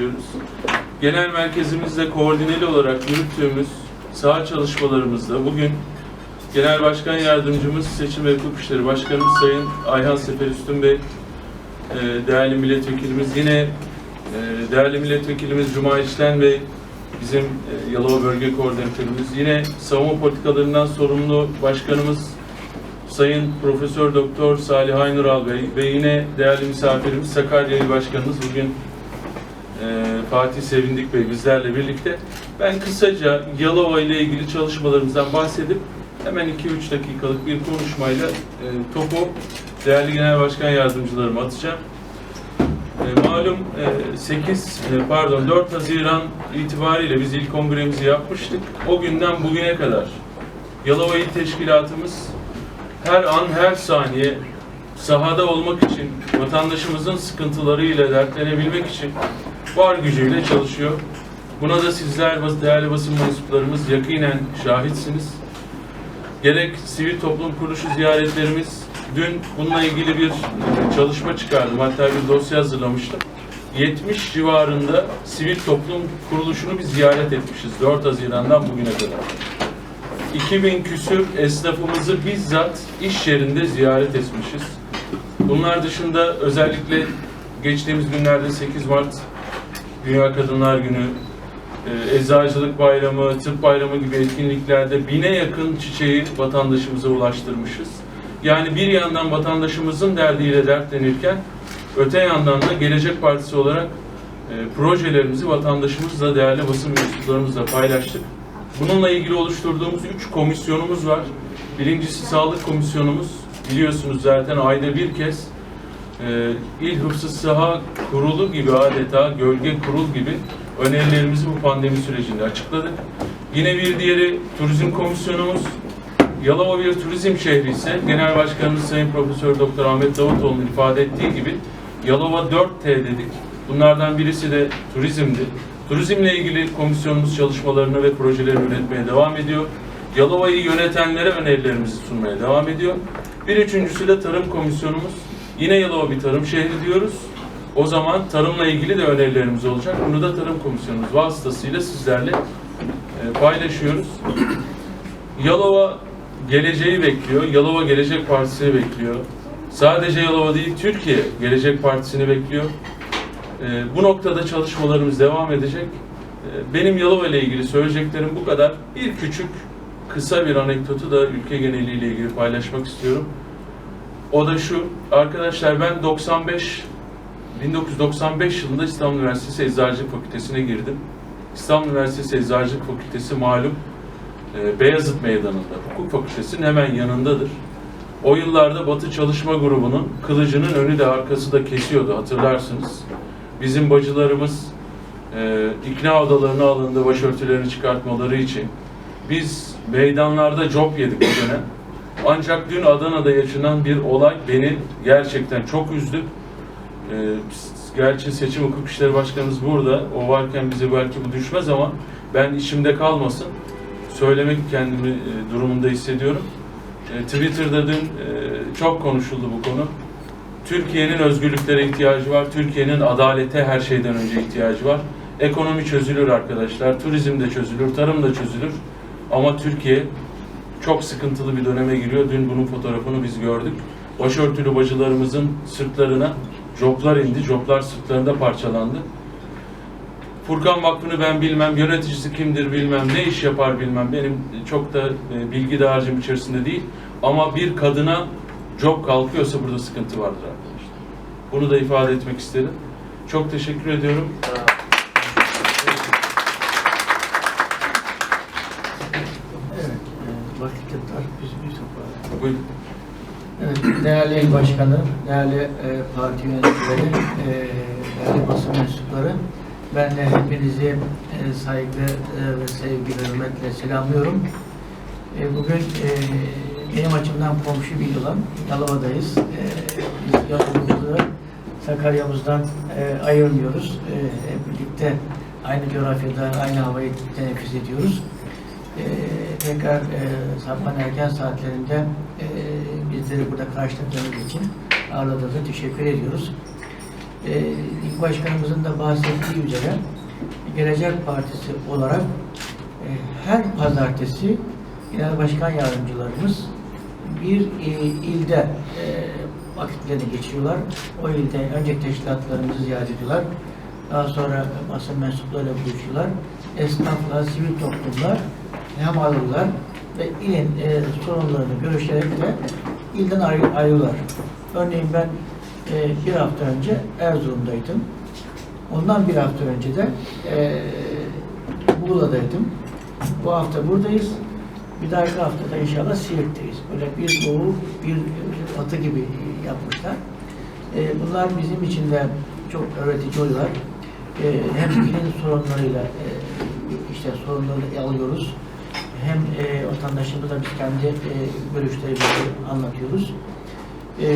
paylaşıyoruz. Genel merkezimizle koordineli olarak yürüttüğümüz saha çalışmalarımızda bugün Genel Başkan Yardımcımız Seçim ve Hukuk İşleri Başkanımız Sayın Ayhan Sefer Üstün Bey, e, değerli milletvekilimiz yine e, değerli milletvekilimiz Cuma İşten Bey, bizim e, Yalova Bölge Koordinatörümüz, yine savunma politikalarından sorumlu başkanımız Sayın Profesör Doktor Salih Aynural Bey ve yine değerli misafirimiz Sakarya İl Başkanımız bugün Fatih Sevindik Bey bizlerle birlikte. Ben kısaca Yalova ile ilgili çalışmalarımızdan bahsedip hemen 2-3 dakikalık bir konuşmayla e, topu değerli Genel Başkan Yardımcılarıma atacağım. E, malum e, 8 e, pardon 4 Haziran itibariyle biz ilk kongremizi yapmıştık. O günden bugüne kadar Yalova İl Teşkilatımız her an her saniye sahada olmak için, vatandaşımızın sıkıntılarıyla dertlenebilmek için var gücüyle çalışıyor. Buna da sizler değerli basın mensuplarımız yakinen şahitsiniz. Gerek sivil toplum kuruluşu ziyaretlerimiz, dün bununla ilgili bir çalışma çıkardım. Hatta bir dosya hazırlamıştım. 70 civarında sivil toplum kuruluşunu biz ziyaret etmişiz 4 Haziran'dan bugüne kadar. 2000 küsür esnafımızı bizzat iş yerinde ziyaret etmişiz. Bunlar dışında özellikle geçtiğimiz günlerde 8 Mart Dünya Kadınlar Günü, e, Eczacılık Bayramı, Tıp Bayramı gibi etkinliklerde bine yakın çiçeği vatandaşımıza ulaştırmışız. Yani bir yandan vatandaşımızın derdiyle dertlenirken öte yandan da Gelecek Partisi olarak e, projelerimizi vatandaşımızla, değerli basın mensuplarımızla paylaştık. Bununla ilgili oluşturduğumuz üç komisyonumuz var. Birincisi sağlık komisyonumuz. Biliyorsunuz zaten ayda bir kez e, İl Hıfzı Sıha Kurulu gibi adeta gölge kurul gibi önerilerimizi bu pandemi sürecinde açıkladık. Yine bir diğeri turizm komisyonumuz. Yalova bir turizm şehri ise Genel Başkanımız Sayın Profesör Doktor Ahmet Davutoğlu'nun ifade ettiği gibi Yalova 4T dedik. Bunlardan birisi de turizmdi. Turizmle ilgili komisyonumuz çalışmalarını ve projelerini üretmeye devam ediyor. Yalova'yı yönetenlere önerilerimizi sunmaya devam ediyor. Bir üçüncüsü de tarım komisyonumuz. Yine Yalova bir tarım şehri diyoruz. O zaman tarımla ilgili de önerilerimiz olacak. Bunu da tarım komisyonumuz vasıtasıyla sizlerle e, paylaşıyoruz. Yalova geleceği bekliyor. Yalova Gelecek Partisi'ni bekliyor. Sadece Yalova değil, Türkiye Gelecek Partisi'ni bekliyor. Ee, bu noktada çalışmalarımız devam edecek. Ee, benim Yalova ile ilgili söyleyeceklerim bu kadar. Bir küçük, kısa bir anekdotu da ülke geneliyle ilgili paylaşmak istiyorum. O da şu, arkadaşlar ben 95, 1995 yılında İstanbul Üniversitesi Eczacılık Fakültesine girdim. İstanbul Üniversitesi Eczacılık Fakültesi malum e, Beyazıt Meydanı'nda, hukuk fakültesinin hemen yanındadır. O yıllarda Batı Çalışma Grubu'nun kılıcının önü de arkası da kesiyordu hatırlarsınız. Bizim bacılarımız e, ikna odalarına alındı başörtülerini çıkartmaları için. Biz meydanlarda cop yedik o dönem. Ancak dün Adana'da yaşanan bir olay beni gerçekten çok üzdü. E, gerçi seçim hukuk işleri başkanımız burada. O varken bize belki bu düşmez ama ben içimde kalmasın. Söylemek kendimi e, durumunda hissediyorum. E, Twitter'da dün e, çok konuşuldu bu konu. Türkiye'nin özgürlüklere ihtiyacı var. Türkiye'nin adalete her şeyden önce ihtiyacı var. Ekonomi çözülür arkadaşlar. Turizm de çözülür, tarım da çözülür. Ama Türkiye çok sıkıntılı bir döneme giriyor. Dün bunun fotoğrafını biz gördük. Başörtülü bacılarımızın sırtlarına joplar indi. Joplar sırtlarında parçalandı. Furkan Vakfı'nı ben bilmem, yöneticisi kimdir bilmem, ne iş yapar bilmem. Benim çok da e, bilgi dağarcığım içerisinde değil. Ama bir kadına job kalkıyorsa burada sıkıntı vardır arkadaşlar. Bunu da ifade etmek istedim. Çok teşekkür ediyorum. Evet, değerli il başkanı, değerli e, parti yöneticileri, e, değerli basın mensupları, ben de hepinizi e, saygı e, ve sevgi ve hürmetle selamlıyorum. E, bugün e, benim açımdan komşu bir yılan, Yalova'dayız. E, biz Yalova'mızı Sakarya'mızdan e, ayırmıyoruz. E, hep birlikte aynı coğrafyada, aynı havayı teneffüs ediyoruz. Tekrar e, sabahın erken saatlerinde e, bizleri burada karşıladığınız için ağırladığınız için teşekkür ediyoruz. e, İl Başkanımızın da bahsettiği üzere Gelecek Partisi olarak e, her pazartesi Genel Başkan Yardımcılarımız bir e, ilde e, vakitlerini geçiriyorlar. O ilde önce teşkilatlarımızı ziyaret ediyorlar. Daha sonra basın mensuplarıyla buluşuyorlar. Esnafla, sivil toplumla hem alırlar ve ilin e, sorunlarını görüşerek de ilden ayrı, ayrılırlar. Örneğin ben e, bir hafta önce Erzurum'daydım. Ondan bir hafta önce de e, Muğla'daydım. Bu hafta buradayız. Bir dahaki haftada inşallah Siirt'teyiz. Böyle bir doğu, bir batı gibi yapmışlar. E, bunlar bizim için de çok öğretici oluyorlar. E, hem ilin sorunlarıyla e, işte sorunları alıyoruz. Hem e, vatandaşımıza biz kendi e, görüşlerimizi anlatıyoruz. E,